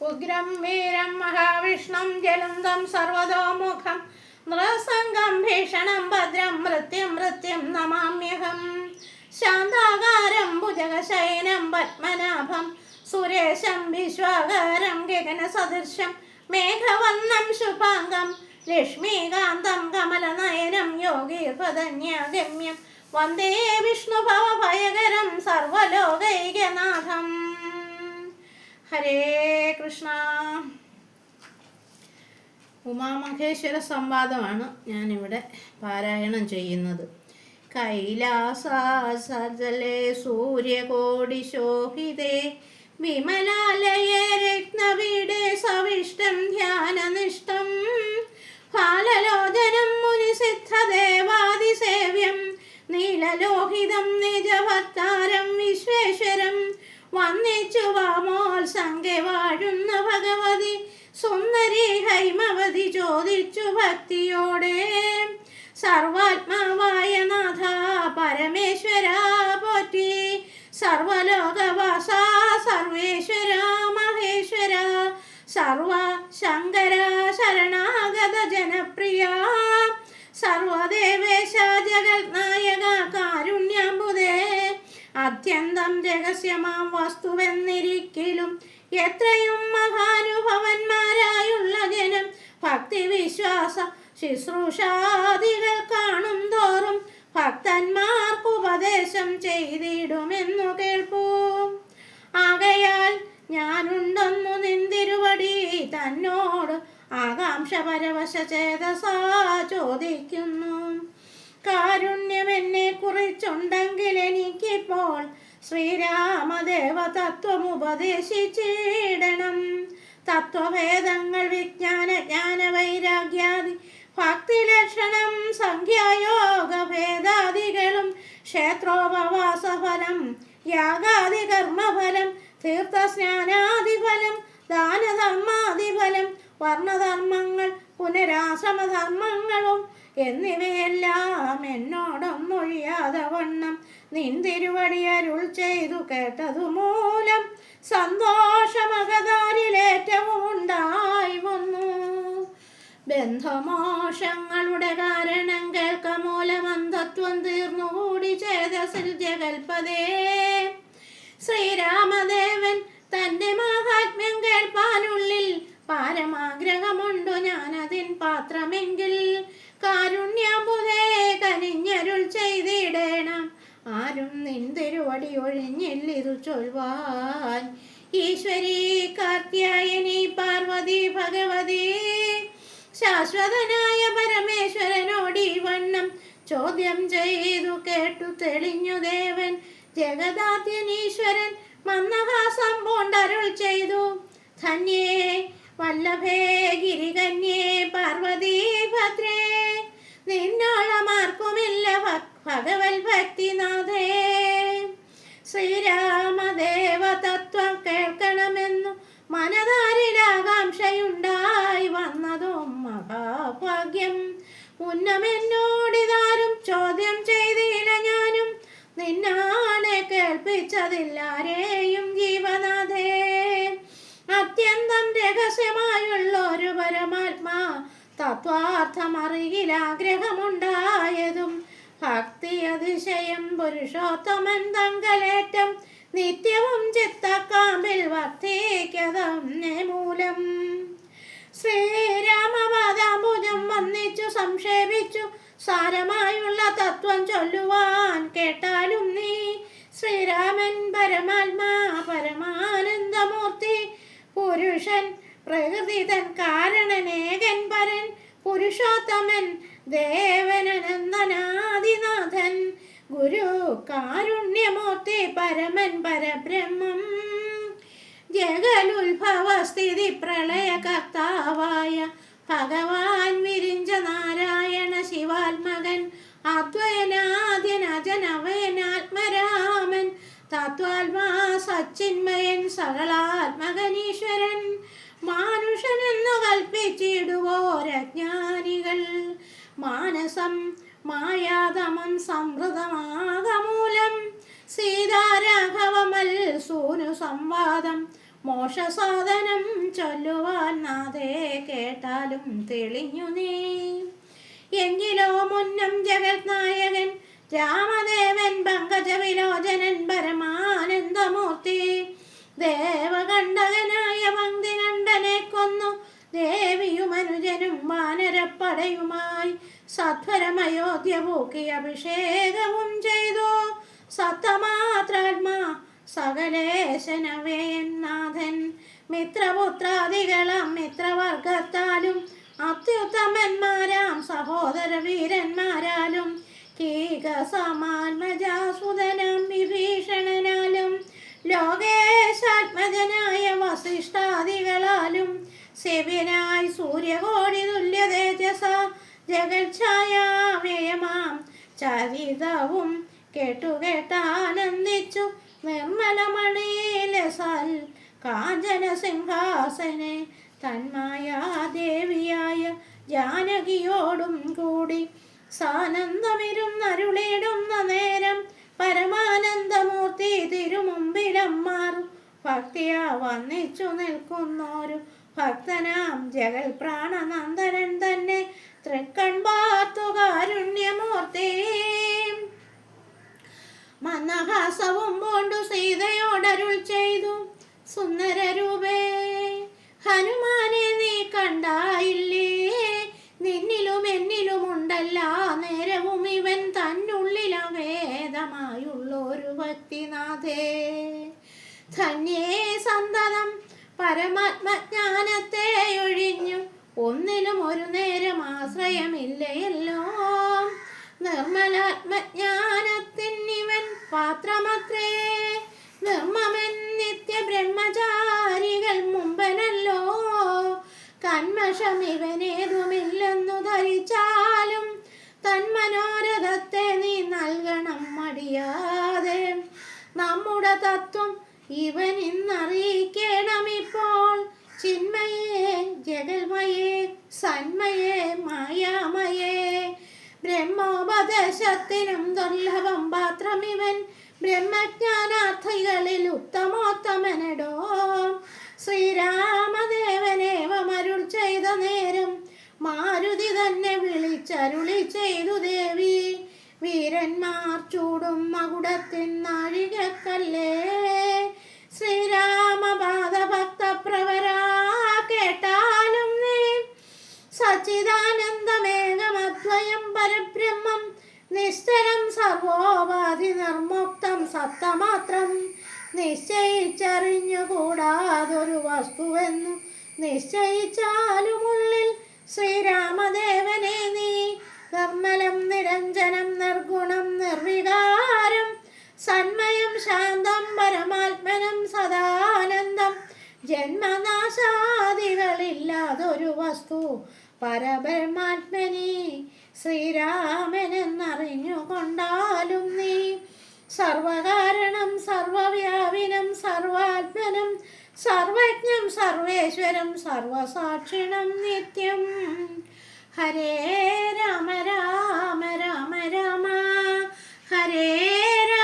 ഉഗ്രം വീരം മഹാവിഷ്ണം ജലന്തം സർവതോമുഖം നൃസംഗം ഭീഷണം ഭദ്രം മൃത്യം മൃത്യം നമാമ്യഹം. ശാന്താകാരം ഭുജകശയനം പത്മനാഭം. സുരേശം വിശ്വാകാരം ഗഗനസദൃശം മേഘവർണം ശുഭാംഗം ലക്ഷ്മീകാന്തം കമലനയനം യോഗീപദന്യാഗമ്യം വന്ദേ വിഷ്ണുഭവഭയകരം സർവലോകൈകനാഥം. ഹരേ കൃഷ്ണ. ഉമാമഹേശ്വര സംവാദമാണ് ഞാനിവിടെ പാരായണം ചെയ്യുന്നത്. കൈലാസലേ സൂര്യകോടി ശോഭിതേ വിമലാലയേ രത്നവിടെ സവിഷ്ടം ധ്യാനനിഷ്ടം സുന്ദരി ഹൈമവതി ചോദിച്ചു ഭക്തിയോടെ. സർവാത്മാവായ നാഥ പരമേശ്വര പോറ്റി. സർവലോകവാസ സർവേശ്വര മഹേശ്വര. സർവ ശങ്കര ശരണാഗത ജനപ്രിയ. സർവദേവേശ ജഗത്നായക കാരുണ്യംബുദേ. അത്യന്തം രഹസ്യമാം വസ്തുവെന്നിരിക്കലും എത്രയും മഹാനുഭവന്മാരായുള്ള ജനം. ഭക്തി വിശ്വാസ ശുശ്രൂഷാദികൾ കാണും തോറും ഭക്തന്മാർക്ക് ഉപദേശം ചെയ്തിടുമെന്നു കേൾപ്പൂ. ആകയാൽ ഞാനുണ്ടെന്നു നിന്തിരുവടി തന്നോട് ആകാംക്ഷ പരവശ ചേതസാ ചോദിക്കുന്നു. കാരുണ്യം എന്നെ എനിക്കിപ്പോൾ ശ്രീരാമദേവ തത്വമുപദേശിച്ചിടണം തത്വവേദങ്ങൾ വിജ്ഞാന ജ്ഞാന വൈരാഗ്യാദി ഭക്തി ലക്ഷണം സംഖ്യായോഗ ഭേദാദികളും ക്ഷേത്രോപവാസഫലം യാഗാദി കർമ്മഫലം തീർത്ഥസ്നാനാദിഫലം ദാനധർമാദിഫലം വർണധർമ്മങ്ങൾ പുനരാശ്രമധർമ്മങ്ങളും എന്നിവയെല്ലാം എന്നോടൊന്നൊഴിയാതെ വണ്ണം നിന്തിരുവടി അരുൾ ചെയ്തു കേട്ടതു മൂലം സന്തോഷമകതാരിലേറ്റവും ഉണ്ടായി വന്നു. ബന്ധമോഷങ്ങളുടെ കാരണം കേൾക്ക മൂലമന്ധത്വം തീർന്നുകൂടി ചേതസിൽ ജഗൽപതേ. ശ്രീരാമദേവൻ ചൊൽവാൻ ഈശ്വരി കാർത്യായനി പാർവതി ഭഗവതി. ശാശ്വതനായ പരമേശ്വരനോടി വണ്ണം ചോദ്യം ചെയ്തു കേട്ടു തെളിഞ്ഞു ദേവൻ. ജഗദാത്യനീശ്വരൻ മന്ദഹാസം പൂണ്ടരുൾ ചെയ്തു. ധന്യേ വല്ലഭേ ഗിരികന്യേ പാർവതി ഭദ്രേ. നിന്നോളമാർക്കുമില്ല ഭഗവത് ഭക്തിനാഥേ ശ്രീരാമദേവ മനതാരിലാകാംക്ഷയുണ്ടായി വന്നതും മഹാഭാഗ്യം ഉന്നമെന്നോടിതാരും ചോദ്യം ചെയ്തില്ല ഞാനും. നിന്നാണ് കേൾപ്പിച്ചതില്ലാരെയും ജീവനാഥേ അത്യന്തം രഹസ്യമായുള്ള ഒരു പരമാത്മാ തത്വാർത്ഥമറിയിൽ ആഗ്രഹമുണ്ടായതും ഭക്തി അതിശയം പുരുഷോത്തമൻ തങ്കലേറ്റം നിത്യവും ചെത്തക്കാമ്പിൽ വർദ്ധിക്കതന്നെ മൂലം ശ്രീരാമപാദാംബുജം വന്നിച്ചു സംക്ഷേപിച്ചു. സാരമായുള്ള തത്വം ചൊല്ലുവാൻ കേട്ടാലും നീ ശ്രീരാമൻ പരമാത്മാ പരമാനന്ദമൂർത്തി. പുരുഷൻ പ്രകൃതിതൻ കാരണനേകൻ പരൻ. പുരുഷോത്തമൻ ദേവനനന്ദനാദിനാഥൻ ഗുരു കാരുണ്യമൂർത്തി പരമൻ പരബ്രഹ്മം. ജഗലുത്ഭവസ്ഥിതി പ്രളയകർത്താവായ ഭഗവാൻ വിരിഞ്ച നാരായണ ശിവാത്മകൻ അദ്വയനാദ്യൻ അജനവയനാത്മരാമൻ തത്വാത്മാ സച്ചിന്മയൻ സകളാത്മകനീശ്വരൻ മാനുഷനെന്നു കൽപ്പിച്ചിടുവോരജ്ഞാനികൾ മാനസം മായാതമം സംവൃതമാകമൂലം സീതാരാഘവമൽ സൂനു സംവാദം. മോശസാധനം ചൊല്ലുവാൻ നാഥേ കേട്ടാലും തെളിഞ്ഞു നീ. എങ്കിലോ മുന്നം ജഗത് നായകൻ രാമദേവൻ പങ്കജ വിലോചനൻ പരമാനന്ദമൂർത്തി. ദേവകണ്ഠകനായ പങ്കി കണ്ഠനെ കൊന്നു. ദേവിയും അനുജനും വാനരപ്പടയുമായി. സത്വരമയോധ്യ പൂക്കി അഭിഷേകവും ചെയ്തു. സത്തമാത്രാത്മാ സകലേശനവേനാഥൻ മിത്രപുത്രാദികളാം മിത്രവർഗത്താലും അത്യുത്തമന്മാരാം സഹോദര വീരന്മാരാലും കീകസമാത്മജാസുതനം വിഭീഷണനാലും ലോകേശാത്മജനായ വസിഷ്ഠാദികളാലും സെവിനായി സൂര്യകോടി തുല്യ തേജസ ജഗച്ഛായാവേയമാം ചരിതവും കേട്ടുകേട്ടാനന്ദിച്ചു നിർമ്മലമണിലസൽ കാഞ്ചന സിംഹാസനെ തന്മായാദേവിയായ ജാനകിയോടും കൂടി സാനന്ദമിരുന്നരുളിടുന്ന നേരം പരമാനന്ദമൂർത്തി തിരുമുമ്പിലമ്മാർ ഭക്തിയാ വന്നിച്ചു നിൽക്കുന്നോരു ഭക്തനാം ജഗൽ പ്രാണനന്ദനൻ തന്നെ തൃക്കൺ പാർത്തു കാരുണ്യമൂർത്തി മന്ദഹാസവും കൊണ്ടു സീതയോടരുൾ ചെയ്തു. സുന്ദര രൂപേ ഹനുമാനെ നീ കണ്ടായില്ലേ? നിന്നിലും എന്നിലും ഉണ്ടല്ല നേരവും ഇവൻ തന്നുള്ളിലവേദമായുള്ളൊരു ഭക്തിനാഥേ ധന്യേ സന്തതം പരമാത്മജ്ഞാനത്തെ ഒഴിഞ്ഞു. ഒന്നിലും ഒരു നേരം ആശ്രയമില്ലയല്ലോ. നിർമ്മലാത്മജ്ഞാനത്തിനിവൻ പാത്രമത്രേ നിർമ്മമൻ നിത്യ ബ്രഹ്മചാരികൾ മുമ്പനല്ലോ. കന്മഷം ഇവനേതുമില്ലെന്നു ധരിച്ചാലും തന്മനോരഥത്തെ നീ നൽകണം മടിയാതെ. നമ്മുടെ തത്വം ഇവൻ ഇന്നറിയിക്കണം ഇപ്പോൾ ചിന്മയേ ജഗൽമയേ സന്മയേ മായാമയേ. ബ്രഹ്മോപദേശത്തിനും ദുർലഭം പാത്രമിവൻ ബ്രഹ്മജ്ഞാനാർത്ഥികളിൽ ഉത്തമോത്തമനടോ. ശ്രീരാമദേവനേവമരുൾ ചെയ്ത നേരം മാരുതി തന്നെ വിളിച്ചരുളി ചെയ്തു ദേവി. വീരന്മാർ ചൂടും മകുടത്തിൻ നാഴികക്കല്ലേ. ശ്രീരാമപാദഭക്ത പ്രവരാ കേട്ടാലും നീ സച്ചിദാനന്ദമേകമദ്വയം പരബ്രഹ്മം നിശ്ചലം സർവോപാധി നിർമുക്തം സത്തമാത്രം നിശ്ചയിച്ചറിഞ്ഞുകൂടാതൊരു വസ്തുവെന്നു നിശ്ചയിച്ചാലുമുള്ളിൽ ശ്രീരാമദേവനെ നീ. നിർമ്മലം നിരഞ്ജനം നിർഗുണം നിർവികാരം സന്മയം ശാന്തം പരമാത്മനം സദാനന്ദം. ജന്മനാശാദികളില്ലാതൊരു വസ്തു. പരബ്രഹ്മാത്മനി. ശ്രീരാമനെന്നറിഞ്ഞുകൊണ്ടാലും നീ സർവകാരണം സർവവ്യാപിനം സർവാത്മനം സർവജ്ഞം സർവേശ്വരം സർവസാക്ഷിണം നിത്യം. ഹരേ രാമ രാമ രാമ രാമ. ഹരേ